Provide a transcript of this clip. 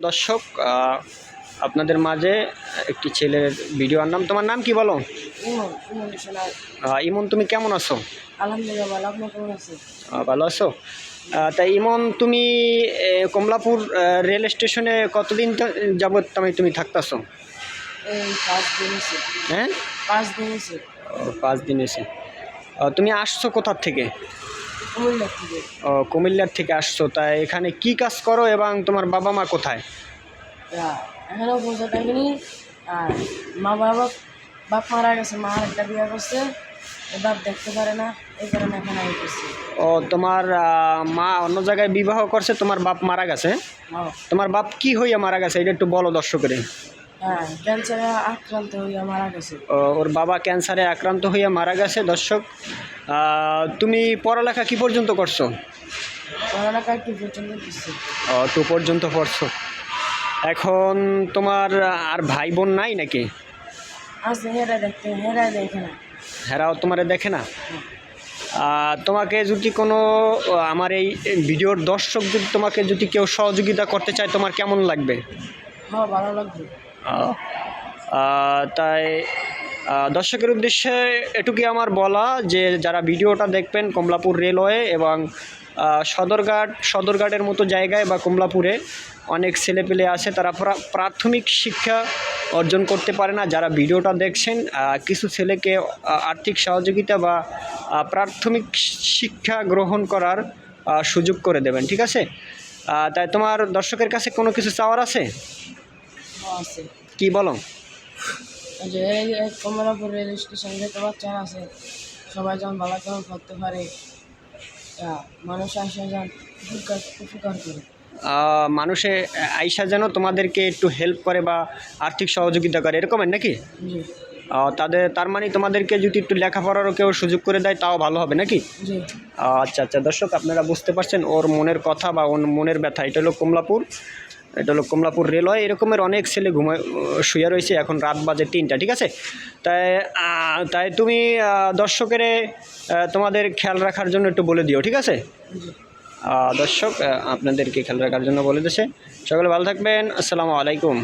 দর্শক আপনাদের মাঝে একটি ছেলের ভিডিও আনলাম। তোমার নাম কি বলো? ইমন তুমি কেমন আছো? ভালো আছে? তাই ইমন তুমি কমলাপুর রেল স্টেশনে কতদিন যাবত তুমি তুমি থাকতেছো? হ্যাঁ? পাঁচ দিন এসে তুমি আসছো কোথার থেকে? ও, কুমিল্লার থেকে আসছো তাই এখানে কি কাজ করো এবং তোমার বাবা মা কোথায়? থাকিনি আর মা বাবা বাপ মারা গেছে মা একটা বিয়ে করছে বাপ দেখতে পারে না এই কারণে এখানে আই করছি ও তোমার মা অন্য জায়গায় বিবাহ করছে তোমার বাপ মারা গেছে? তোমার বাপ কি হইয়া মারা গেছে এটা একটু বলো দর্শকের। হ্যাঁ ক্যান্সারে আক্রান্ত হইয়া মারা গেছে। ওর বাবা ক্যান্সারে আক্রান্ত হইয়া মারা গেছে দর্শক। তুমি পড়ালেখা কি পর্যন্ত করছ? পড়ালেখা কি পর্যন্ত টু পর্যন্ত পড়ছো। এখন তোমার আর ভাই বোন নাই নাকি? আছে হেরা দেখতে হেরা দেখে না। হেরাও তোমারে দেখে না? তোমাকে যদি কোনো আমার এই ভিডিওর দর্শক যদি তোমাকে যদি কেউ সহযোগিতা করতে চায় তোমার কেমন লাগবে? হ্যাঁ ভালো লাগবে। তাই দর্শকের উদ্দেশ্যে এটুকুই আমার বলা যে যারা ভিডিওটা দেখবেন কমলাপুর রেলওয়ে এবং সদরঘাট, সদরঘাটের মতো জায়গায় বা কমলাপুরে অনেক ছেলেপেলে আছে, তারা প্রা- প্রাথমিক শিক্ষা অর্জন করতে পারে না। যারা ভিডিওটা দেখছেন কিছু ছেলেকে আর্থিক সহযোগিতা বা প্রাথমিক শিক্ষা গ্রহণ করার সুযোগ করে দেবেন, ঠিক আছে? তাই তোমার দর্শকের কাছে কোনো কিছু চাওয়ার আছে? আছে। কি বলো? যে এই কমলাপুর রেল স্টেশন যেতে বাচ্চা আছে সবাই যেন ভালো কেমন করতে পারে। মানুষ আসে যেন উপকার উপকার করে। মানুষে আইসা যেন তোমাদেরকে একটু হেল্প করে বা আর্থিক সহযোগিতা করে এরকমের নাকি? তাদের তার মানে তোমাদেরকে যদি একটু লেখাপড়ারও কেউ সুযোগ করে দেয় তাও ভালো হবে নাকি? আচ্ছা আচ্ছা দর্শক আপনারা বুঝতে পারছেন ওর মনের কথা বা ওর মনের ব্যথা। এটা হলো কমলাপুর। এটা হলো কমলাপুর রেলওয়ে। এরকমের অনেক ছেলে ঘুমায়, শুয়ে রয়েছে এখন রাত বাজে তিনটা, ঠিক আছে? তাই তাই তুমি দর্শকের তোমাদের খেয়াল রাখার জন্য একটু বলে দিও, ঠিক আছে? দর্শক আপনাদেরকে খেয়াল রাখার জন্য বলে দিছে সকলে ভালো থাকবেন। আসসালামু আলাইকুম।